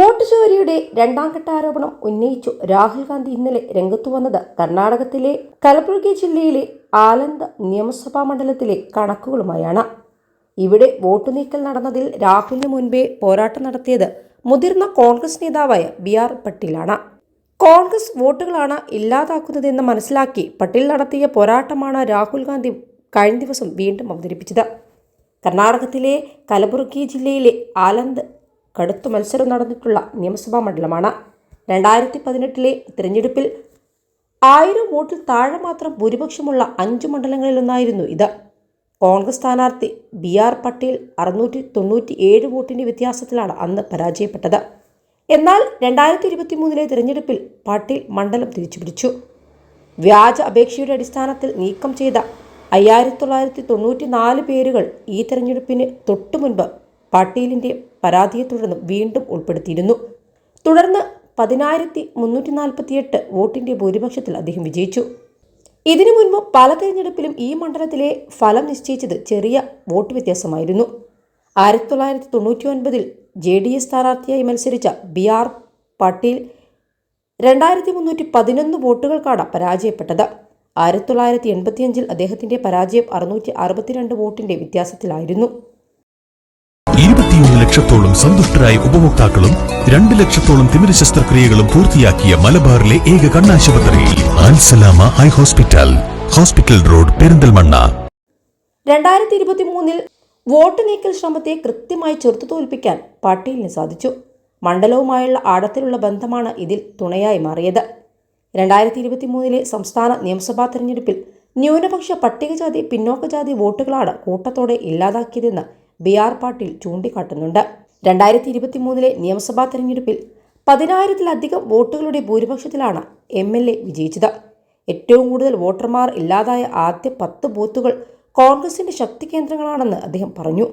Vote ചോരിയുടെ രണ്ടാം ഘട്ട ആരോപണം ഉന്നയിച്ചു. രാഹുൽ ഗാന്ധി ഇന്നലെ രംഗത്തു വന്നത് കർണാടകത്തിലെ കലബുർഗി ജില്ലയിലെ ആലന്ദ നിയമസഭാ മണ്ഡലത്തിലെ കണക്കുകളുമായാണ്. ഇവിടെ വോട്ട് നീക്കൽ നടന്നതിൽ രാഹുലിന് മുൻപേ പോരാട്ടം നടത്തിയത് മുതിർന്ന കോൺഗ്രസ് നേതാവായ ബി ആർ പട്ടീലാണ്. കോൺഗ്രസ് വോട്ടുകളാണ് ഇല്ലാതാക്കുന്നതെന്ന് മനസ്സിലാക്കി പട്ടേൽ നടത്തിയ പോരാട്ടമാണ് രാഹുൽ ഗാന്ധി കഴിഞ്ഞ ദിവസം വീണ്ടും അവതരിപ്പിച്ചത്. കർണാടകത്തിലെ കലബുർഗി ജില്ലയിലെ ആലന്ദ് കടുത്ത മത്സരം നടന്നിട്ടുള്ള നിയമസഭാ മണ്ഡലമാണ്. രണ്ടായിരത്തി പതിനെട്ടിലെ തിരഞ്ഞെടുപ്പിൽ ആയിരം വോട്ടിൽ താഴെ മാത്രം ഭൂരിപക്ഷമുള്ള അഞ്ച് മണ്ഡലങ്ങളിലൊന്നായിരുന്നു ഇത്. കോൺഗ്രസ് സ്ഥാനാർത്ഥി ബി ആർ പട്ടേൽ അറുന്നൂറ്റി തൊണ്ണൂറ്റി ഏഴ് വോട്ടിന്റെ വ്യത്യാസത്തിലാണ് അന്ന് പരാജയപ്പെട്ടത്. എന്നാൽ രണ്ടായിരത്തി ഇരുപത്തി മൂന്നിലെ തിരഞ്ഞെടുപ്പിൽ പട്ടേൽ മണ്ഡലം തിരിച്ചുപിടിച്ചു. വ്യാജ അപേക്ഷയുടെ അടിസ്ഥാനത്തിൽ നീക്കം ചെയ്ത അയ്യായിരത്തി തൊള്ളായിരത്തി തൊണ്ണൂറ്റി നാല് പേരുകൾ ഈ തെരഞ്ഞെടുപ്പിന് തൊട്ടു മുൻപ് പാട്ടീലിന്റെ പരാതിയെ തുടർന്ന് വീണ്ടും ഉൾപ്പെടുത്തിയിരുന്നു. തുടർന്ന് പതിനായിരത്തി മുന്നൂറ്റി നാൽപ്പത്തിയെട്ട് വോട്ടിന്റെ ഭൂരിപക്ഷത്തിൽ അദ്ദേഹം വിജയിച്ചു. ഇതിനു മുൻപ് പല തെരഞ്ഞെടുപ്പിലും ഈ മണ്ഡലത്തിലെ ഫലം നിശ്ചയിച്ചത് ചെറിയ വോട്ട് വ്യത്യാസമായിരുന്നു. ആയിരത്തി തൊള്ളായിരത്തി തൊണ്ണൂറ്റി ഒൻപതിൽ ജെ ഡി എസ് സ്ഥാനാർത്ഥിയായി മത്സരിച്ച ബി ആർ പാട്ടീൽ രണ്ടായിരത്തി മുന്നൂറ്റി പതിനൊന്ന് വോട്ടുകൾക്കാണ് പരാജയപ്പെട്ടത്. ആയിരത്തി തൊള്ളായിരത്തി എൺപത്തിയഞ്ചിൽ അദ്ദേഹത്തിന്റെ പരാജയം അറുന്നൂറ്റി അറുപത്തിരണ്ട് വോട്ടിന്റെ വ്യത്യാസത്തിലായിരുന്നു. ലക്ഷത്തോളം സന്തുഷ്ടരായ ഉപഭോക്താക്കളും രണ്ട് ലക്ഷത്തോളം തിമിര ശസ്ത്രക്രിയകളും പൂർത്തിയാക്കിയ മലബാറിലെ ഏക കണ്ണാശുപത്രി. Al Salama eye hospital. Hospital road Perinthalmanna. രണ്ടായിരത്തി ഇരുപത്തി മൂന്നിൽ വോട്ട് നീക്കൽ ശ്രമത്തെ കൃത്യമായി ചെറുത്തു തോൽപ്പിക്കാൻ പാട്ടീലിന് സാധിച്ചു. മണ്ഡലവുമായുള്ള ആഴത്തിലുള്ള ബന്ധമാണ് ഇതിൽ തുണയായി മാറിയത്. രണ്ടായിരത്തി ഇരുപത്തി മൂന്നിലെ സംസ്ഥാന നിയമസഭാ തെരഞ്ഞെടുപ്പിൽ ന്യൂനപക്ഷ പട്ടികജാതി പിന്നോക്കജാതി വോട്ടുകളാണ് കൂട്ടത്തോടെ ഇല്ലാതാക്കിയതെന്ന് ബി ആർ പാട്ടീൽ ചൂണ്ടിക്കാട്ടുന്നുണ്ട്. രണ്ടായിരത്തി ഇരുപത്തി മൂന്നിലെ നിയമസഭാ തെരഞ്ഞെടുപ്പിൽ പതിനായിരത്തിലധികം വോട്ടുകളുടെ ഭൂരിപക്ഷത്തിലാണ് എം എൽ എ വിജയിച്ചത്. ഏറ്റവും കൂടുതൽ വോട്ടർമാർ ഇല്ലാതായ ആദ്യ പത്ത് ബൂത്തുകൾ കോൺഗ്രസിന്റെ ശക്തി കേന്ദ്രങ്ങളാണെന്ന് അദ്ദേഹം പറഞ്ഞു.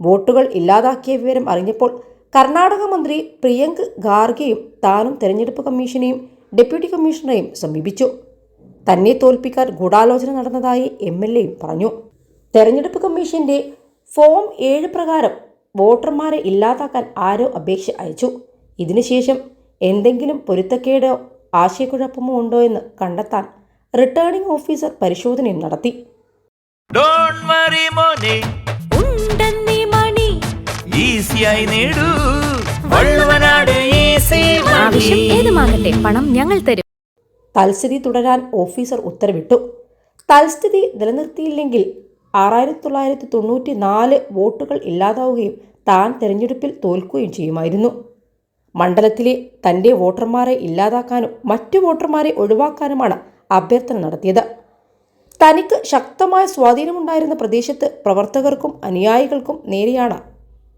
വോട്ടുകൾ ഇല്ലാതാക്കിയ വിവരം അറിഞ്ഞപ്പോൾ കർണാടക മന്ത്രി പ്രിയങ്ക് ഖാർഗെയും താനും തെരഞ്ഞെടുപ്പ് കമ്മീഷനെയും ഡെപ്യൂട്ടി കമ്മീഷണറെയും സമീപിച്ചു. തന്നെ തോൽപ്പിക്കാൻ ഗൂഢാലോചന നടന്നതായി എം എൽ എയും പറഞ്ഞു. തെരഞ്ഞെടുപ്പ് കമ്മീഷന്റെ ഫോം ഏഴ് പ്രകാരം വോട്ടർമാരെ ഇല്ലാതാക്കാൻ ആരോ അപേക്ഷ അയച്ചു. ഇതിനുശേഷം എന്തെങ്കിലും പൊരുത്തക്കേടോ ആശയക്കുഴപ്പമോ ഉണ്ടോ എന്ന് കണ്ടെത്താൻ റിട്ടേണിംഗ് ഓഫീസർ പരിശോധനയും നടത്തി. ഡോണ്ട് വറി മോനെ. ഉണ്ടെന്നീ മണി. ഈസിയായി നേടൂ. വള്ളുവനാട് ഈസി ആവശ്യം ഏതുമാകട്ടെ പണം ഞങ്ങൾ തരും. തൽസ്ഥിതി തുടരാൻ ഓഫീസർ ഉത്തരവിട്ടു. തൽസ്ഥിതി നിലനിർത്തിയില്ലെങ്കിൽ ആറായിരത്തി തൊള്ളായിരത്തി തൊണ്ണൂറ്റി നാല് വോട്ടുകൾ ഇല്ലാതാവുകയും താൻ തെരഞ്ഞെടുപ്പിൽ തോൽക്കുകയും ചെയ്യുമായിരുന്നു. മണ്ഡലത്തിലെ തന്റെ വോട്ടർമാരെ ഇല്ലാതാക്കാനും മറ്റു വോട്ടർമാരെ ഒഴിവാക്കാനുമാണ് അഭ്യർത്ഥന നടത്തിയത്. തനിക്ക് ശക്തമായ സ്വാധീനമുണ്ടായിരുന്ന പ്രദേശത്ത് പ്രവർത്തകർക്കും അനുയായികൾക്കും നേരെയാണ്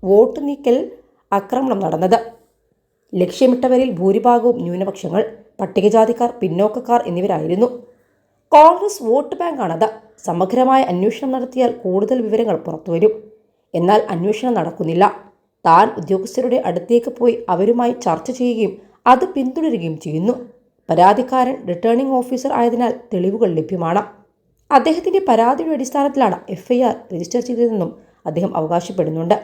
വോട്ട് നീക്കൽ ആക്രമണം നടന്നത്. ലക്ഷ്യമിട്ടവരിൽ ഭൂരിഭാഗവും ന്യൂനപക്ഷങ്ങൾ പട്ടികജാതിക്കാർ പിന്നോക്കക്കാർ എന്നിവരായിരുന്നു. കോൺഗ്രസ് വോട്ട് ബാങ്കാണത്. സമഗ്രമായ അന്വേഷണം നടത്തിയാൽ കൂടുതൽ വിവരങ്ങൾ പുറത്തുവരും. എന്നാൽ അന്വേഷണം നടക്കുന്നില്ല. താൻ ഉദ്യോഗസ്ഥരുടെ അടുത്തേക്ക് പോയി അവരുമായി ചർച്ച ചെയ്യുകയും അത് പിന്തുടരുകയും ചെയ്യുന്നു. പരാതിക്കാരൻ റിട്ടേണിംഗ് ഓഫീസർ ആയതിനാൽ തെളിവുകൾ ലഭ്യമാണ്. അദ്ദേഹത്തിന്റെ പരാതിയുടെ അടിസ്ഥാനത്തിലാണ് എഫ്ഐആർ രജിസ്റ്റർ ചെയ്തതെന്നും അദ്ദേഹം അവകാശപ്പെടുന്നുണ്ട്.